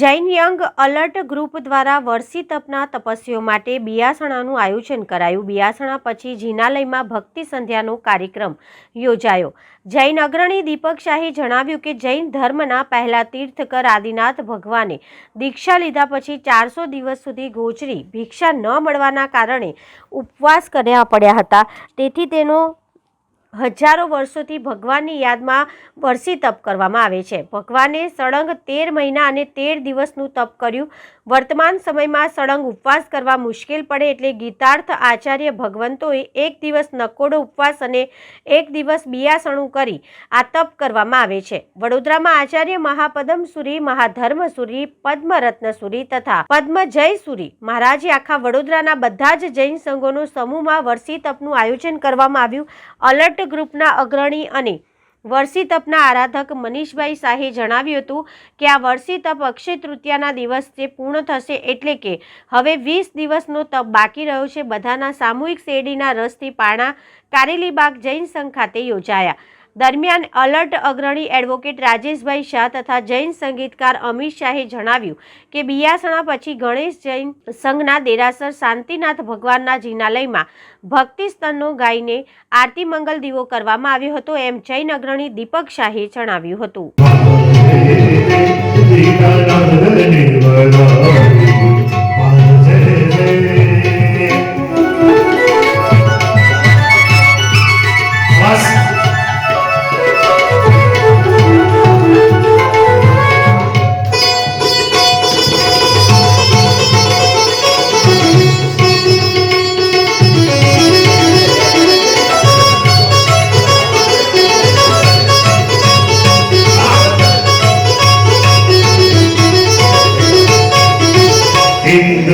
Jain young alert group દ્વારા વર્ષી તપના તપસ્વીઓ માટે બિયાસણાનું આયોજન કરાયું. બિયાસણા પછી જિનાલયમાં ભક્તિ સંધ્યાનો કાર્યક્રમ યોજાયો. જૈન અગ્રણી દીપક શાહે જણાવ્યું કે જૈન ધર્મના પહેલા તીર્થકર આદિનાથ ભગવાને દીક્ષા લીધા પછી ચારસો દિવસ સુધી ગોચરી ભિક્ષા ન મળવાના કારણે ઉપવાસ કર્યા પડ્યા હતા. તેથી તેનો હજારો વર્ષોથી ભગવાનની યાદમાં વરસી તપ કરવામાં આવે છે. ભગવાને સળંગ તેર મહિના અને તેર દિવસનું તપ કર્યું. વર્તમાન સમયમાં સળંગ ઉપવાસ કરવા મુશ્કેલ પડે એટલે ગીતાર્થ આચાર્ય ભગવંતોએ એક દિવસ નકોડો ઉપવાસ અને એક દિવસ બિયાસણું કરી આ તપ કરવામાં આવે છે. વડોદરામાં આચાર્ય મહાપદમસુરી મહાધર્મસુરી પદ્મરત્નસુરી તથા પદ્મજયસુરી મહારાજે આખા વડોદરાના બધા જ જૈન સંઘોનો સમૂહમાં વર્ષી તપનું આયોજન કરવામાં આવ્યું. અલર્ટ ગ્રુપના અગ્રણી અને વર્ષી તપના આરાધક મનીષભાઈ શાહે જણાવ્યું હતું કે આ વર્ષી તપ અક્ષય તૃતીયાના દિવસે પૂર્ણ થશે એટલે કે હવે વીસ દિવસનો તપ બાકી રહ્યો છે. બધાના સામૂહિક શેરડીના રસથી પાણા કારેલીબાગ જૈન સંઘ ખાતે યોજાયા. દરમિયાન અલર્ટ અગ્રણી એડવોકેટ રાજેશભાઈ શાહ તથા જૈન સંગીતકાર અમિત શાહે જણાવ્યું કે બિયાસણા પછી ગણેશ જૈન સંઘના દેરાસર શાંતિનાથ ભગવાનના જિનાલયમાં ભક્તિ સ્તનનો ગાઈને આરતી મંગલ દીવો કરવામાં આવ્યો હતો એમ જૈન અગ્રણી દીપક શાહે જણાવ્યું હતું.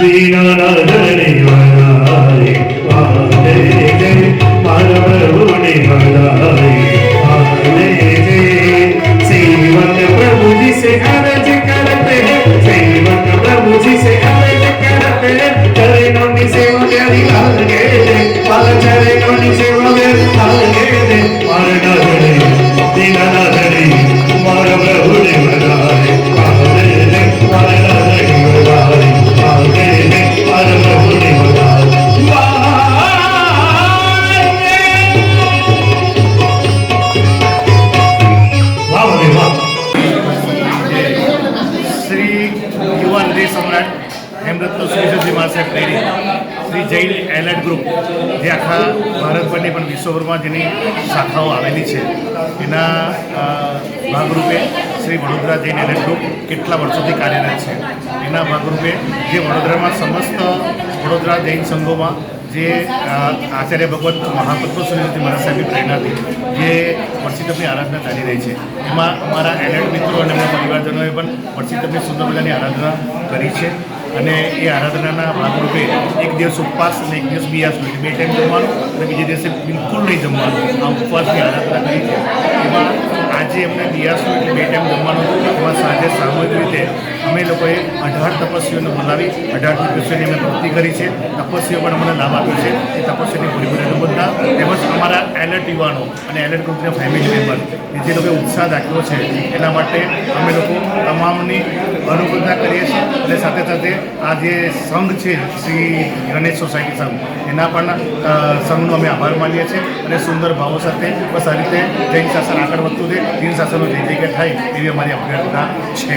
Dina na na સુરેશજી મહાસાહેબ પ્રેરિત શ્રી જૈન એલર્ટ ગ્રુપ, જે આખા ભારતભરની પણ વિશ્વભરમાં જેની શાખાઓ આવેલી છે, એના ભાગરૂપે શ્રી વડોદરા જૈન એલર્ટ ગ્રુપ કેટલા વર્ષોથી કાર્યરત છે. એના ભાગરૂપે જે વડોદરામાં સમસ્ત વડોદરા જૈન સંઘોમાં જે આચાર્ય ભગવત મહાપદ્મ શ્રીમતી મહારાજ સાહેબની પ્રેરણાથી જે વર્ષિતપની આરાધના ચાલી રહી છે. એમાં અમારા એલર્ટ મિત્રો અને અમારા પરિવારજનોએ પણ વર્ષિતપની સુંદર મજાની આરાધના કરી છે. અને એ આરાધનાના ભાગરૂપે એક દિવસ ઉપવાસ અને એક દિવસ બિયાસ હોય બે ટાઈમ જમવાનું અને બીજે દિવસે બિલકુલ નહીં જમવાનું. આ ઉપવાસની આરાધના કરી છે. એમાં આજે અમને બિયાસનું હોય બે ટાઈમ જમવાનું હતું. એમાં સાંજે સામૂહિક રીતે અમે લોકોએ અઢાર તપસ્વીઓને બોલાવી અઢાર તપસ્વીઓની અમે ભક્તિ કરી છે. તપસ્વીઓ પણ અમને લાભ આપ્યો છે. એ તપસ્વીની પૂરેપૂરી બધા તેમજ અમારા એલર્ટ યુવાનો અને એલર્ટ ગ્રુપના ફેમિલી મેમ્બર જે લોકોએ ઉત્સાહ દાખવ્યો છે, એના માટે અમે લોકો તમામની અનુકૂળતા કરીએ છીએ અને સાથે સાથે આ જે સંઘ છે શ્રી ગણેશ સોસાયટી સંઘ, એના પણ સંઘનો અમે આભાર માનીએ છીએ અને સુંદર ભાવો સાથે બસ આ રીતે જૈન શાસન આગળ વધતું રહે, જૈન શાસનનો જય જયકાર થાય એવી અમારી અભ્યર્થના છે.